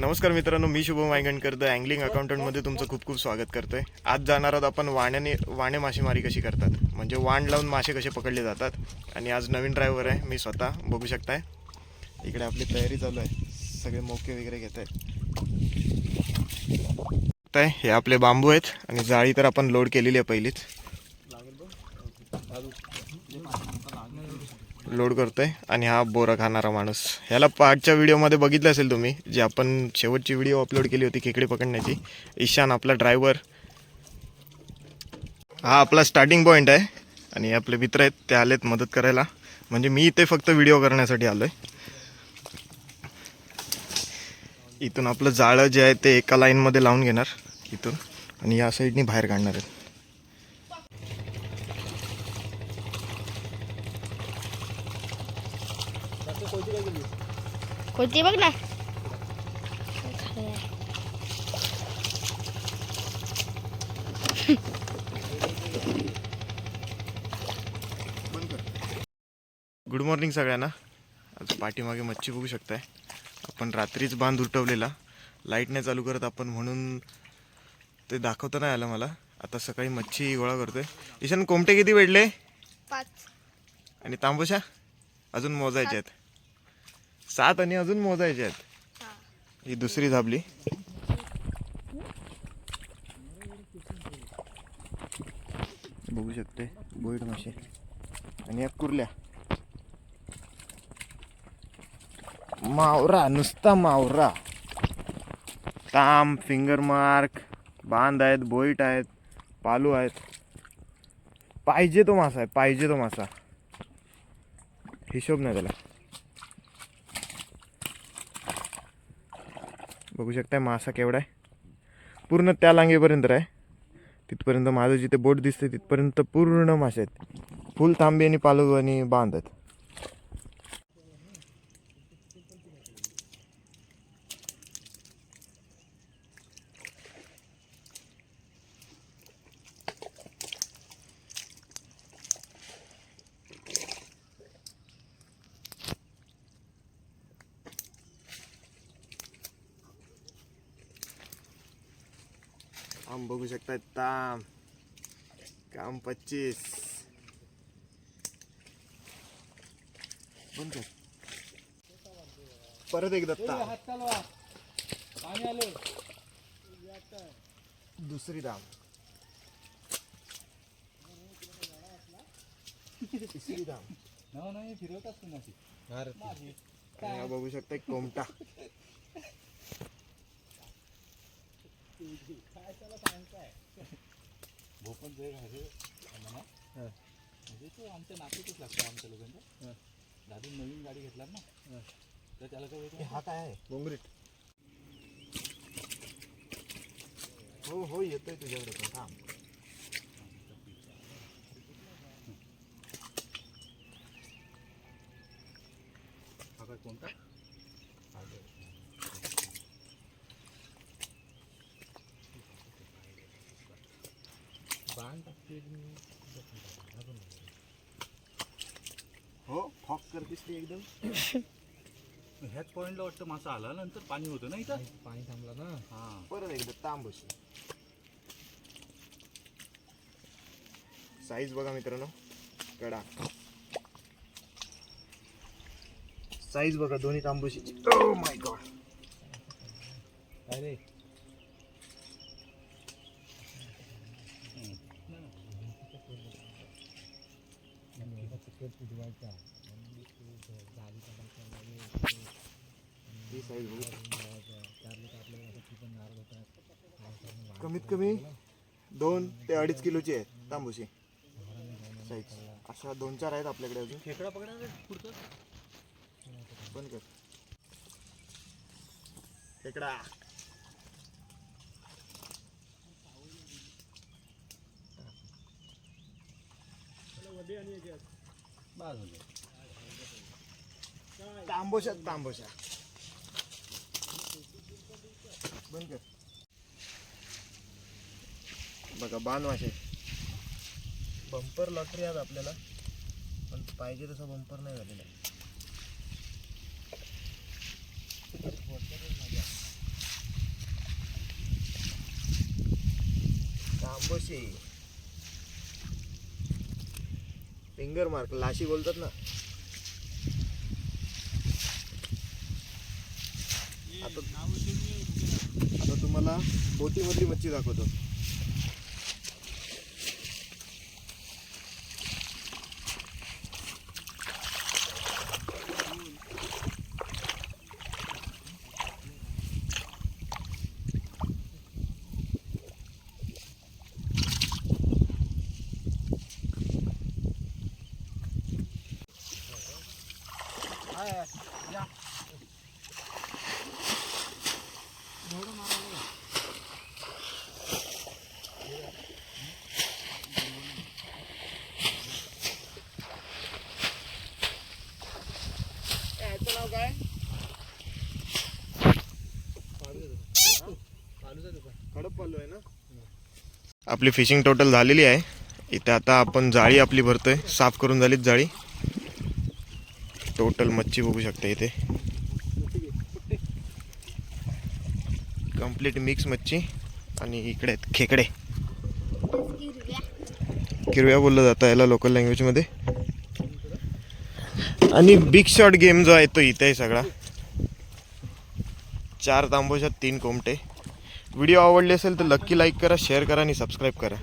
नमस्कार मित्रांनो मी शुभम वायगणकर द अँगलिंग अकाउंटंटमध्ये तुमचं खूप खूप स्वागत करतोय. आज जाणार आहोत आपण वाण्याने वाणे मासेमारी कशी करतात? म्हणजे वाण लावून मासे कसे पकडले जातात? आणि आज नवीन ड्रायव्हर आहे मी स्वतः बघू शकताय. इकडे आपली तयारी चालू आहे. सगळे मोके वगैरे घेत आहेत. हे आपले बांबू आहेत आणि जाळी तर आपण लोड केलेली आहे पहिलीच. लोड करतोय आणि हा बोरा खाणारा माणूस. ह्याला पाठच्या व्हिडिओमध्ये बघितलं असेल तुम्ही जे आपण शेवटची व्हिडिओ अपलोड केली होती खेकडे पकडण्याची. ईशान आपला ड्रायव्हर हा आपला स्टार्टिंग पॉईंट आहे आणि आपले मित्र आहेत ते आलेत मदत करायला. म्हणजे मी इथे फक्त व्हिडिओ करण्यासाठी आलो आहे इथून आपलं जाळं जे आहे ते एका लाईनमध्ये लावून घेणार इथून. आणि या साईडनी बाहेर काढणार आहेत. कोणती बघ ना. गुड मॉर्निंग सगळ्यांना. आज पाठीमागे मच्छी बघू शकताय. आपण रात्रीच बांध उठवलेला. लाइट नाही चालू करत आपण म्हणून ते दाखवता नाही आलं मला. आता सकाळी मच्छी गोळा करतोय. ईशान कोमटे किती भेटले पाच. आणि तांबूशा अजून मोजायचे आहेत. सात आणि अजून मोजायचे आहेत. ही. दुसरी झाबली. बघू शकते बोईड मासे आणि या कुर्ल्या. मावरा नुसता मावरा. ताम फिंगर मार्क बांध आहेत बोईट आहेत पालू आहेत. पाहिजे तो मासा आहे पाहिजे तो मासा. हिशोब नाही त्याला. बघू शकताय मासा केवढा आहे. पूर्ण त्या लांगेपर्यंत आहे तिथपर्यंत माझं जिथे बोट दिसते तिथपर्यंत पूर्ण मासे आहेत. फुल तांबे आणि पालू आणि बांध आम बघू शकताय ताम काम पच्चीस. बंद. परत एकदा ताम दुसरी दाम तिसरी दाम आणि हा बघू शकताय कोमटा. म्हणजे तो आमच्या नातेच लागतो आमच्या लोकांचा दादू नवीन गाडी घेतला ना तर त्याला काय हा काय आहे बोंगरीट हो हो येतोय तुझ्याकडे पण थांब. काय कोणता? हो फॉक करतेस ती एकदम. ह्याच पॉईंटला वाटतं मासा आला नंतर पाणी होतं ना इथं? पाणी थांबलं ना. हा. परत एकदा तांबूशी साईज बघा मित्रांनो. कडा. साईज बघा दोन्ही तांबूशीची ओ माय गॉड काय रे ही साईज बघू कमीत कमी दोन ते अडीच किलोची आहे तांबूशी. साईज. अशा दोन चार आहेत आपल्याकडे अजून. खेकडा बंद कर. खेकडा. बाज बाजूला तांबोशा तांबोशा बंद कर. बघा बाणवाशे. बंपर लॉटरी आज आपल्याला. पण पाहिजे तसा बंपर नाही झालेला तांबोशे. फिंगर मार्क लाशी बोलतात ना. आता आता तुम्हाला बोटीमधली मच्छी दाखवतो याचं नाव काय खडपपालू आहे ना आपली फिशिंग टोटल झालेली आहे. इथे आता आपण जाळी आपली भरतोय. साफ करून झालीच जाळी. टोटल मच्छी बघू शकता इथे. कंप्लीट मिक्स मच्छी. आणि इकडे आहेत खेकडे. किरव्या बोललं जातं याला लोकल लँग्वेजमध्ये आणि बिग शॉट गेम जो आहे तो इथे आहे सगळा. चार तांबोशात तीन कोमटे. व्हिडिओ आवडले असेल तर नक्की लाईक करा शेअर करा आणि सबस्क्राईब करा.